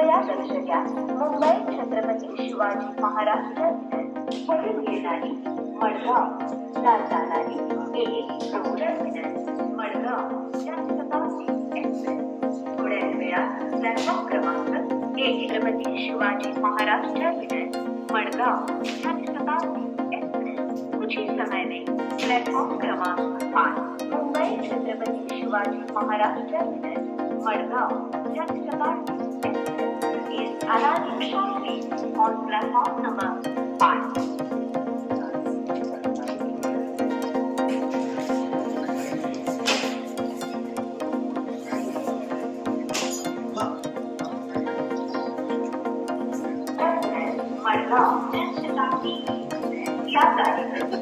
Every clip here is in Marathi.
कृपया लक्ष द्या मुंबई छत्रपती शिवाजी महाराज टर्मिनस येणारी मडगाव ला जाणारी टर्मिनस मडगाव जनशताब्दी एक्सप्रेस. वेळात प्लॅटफॉर्म क्रमांक एक छत्रपती शिवाजी महाराज टर्मिनस मडगाव जनशताब्दी एक्सप्रेस. कुछ ही समय में प्लेटफॉर्म क्रमांक पाँच Mumbai Chhatrapati Shivaji Maharaj terminus Madgaon Janshatabdi allow you shortly on platform number 5.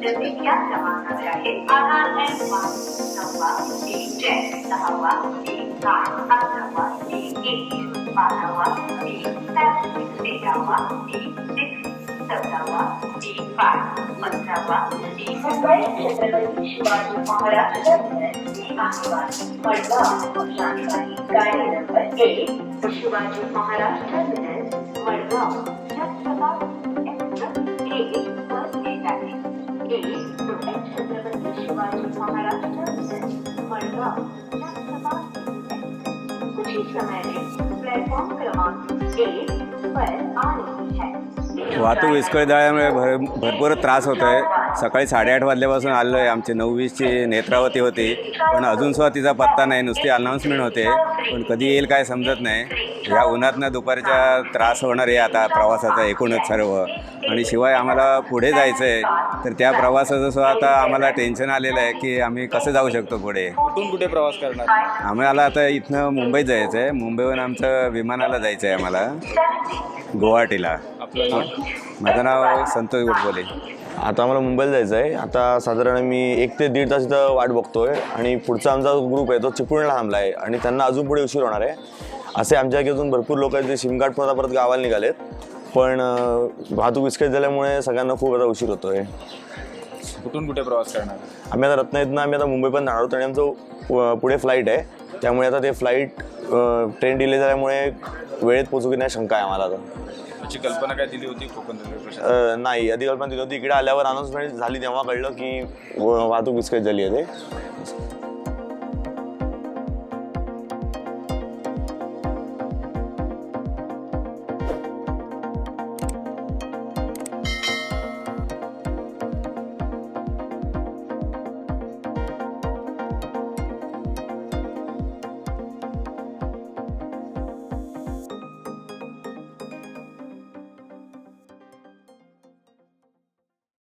जैसे क्या जमाना चाहे आधार है पाँच नवा एक छह नवा एक सात अथवा एक एक बारावा एक सात तेरावा एक सिक्स चौदावा एक पाच पंधरावा एक मुंबई छत्रपती शिवाजी महाराज टर्मिनस आसपास मडगाव जानकारी गाडी नंबर एक शिवाजी महाराज टर्मिनस मडगाव जनशताब्दी एक्सप्रेस एक बस येत आहे एक मुंबई छत्रपती शिवाजी महाराज टर्मिनस मडगाव जनशताब्दी एक्सप्रेस कुछ ही समय में वाहतूक विस्कळीत झाल्यामुळे भर भरपूर त्रास होतो आहे सकाळी साडेआठ वाजल्यापासून आलो आहे आमची नऊ वीसची नेत्रावती होती. पण अजूनसुद्धा तिचा पत्ता नाही. नुसती अनाऊन्समेंट होते. पण कधी येईल काय समजत नाही. ह्या उन्हातनं दुपारच्या त्रास होणार आहे आता प्रवासाचा एकूणच सर्व. आणि शिवाय आम्हाला पुढे जायचं आहे तर त्या प्रवासाचं सुद्धा आता आम्हाला टेन्शन आलेलं आहे की आम्ही कसं जाऊ शकतो पुढे? कुठून कुठे प्रवास करणार? आम्हाला आता इथनं मुंबईत जायचं आहे मुंबईहून आमचं विमानाला जायचं आहे आम्हाला. गुवाहाटीला? माझं नाव संतोष गोडबोले आता आम्हाला मुंबईला जायचं आहे आता साधारण मी एक ते दीड तास इथं वाट बघतोय आणि पुढचा आमचा ग्रुप आहे तो चिपळूणला थांबला आहे आणि त्यांना अजून पुढे उशीर होणार आहे. असे आमच्या अजून भरपूर लोक आहेत जे कार्ड परत परत गावाला निघालेत. पण वाहतूक विस्कळीत झाल्यामुळे सगळ्यांना खूप आता उशीर होतोय. कुठून कुठे प्रवास करणार? आम्ही आता रत्नागिरीतनं आम्ही आता मुंबई पण जाणार आहोत आणि आमचं पुढे फ्लाईट आहे. त्यामुळे आता ते फ्लाईट ट्रेन डिले झाल्यामुळे वेळेत पोचू की नाही शंका आहे आम्हाला आता त्याची कल्पना काय दिली होती कोकण रेल्वे प्रशासन अ, नाही आधी कल्पना दिली होती. इकडे आल्यावर अनाऊन्समेंट झाली तेव्हा कळलं की व- वाहतूक विस्कळीत झाली आहे ते.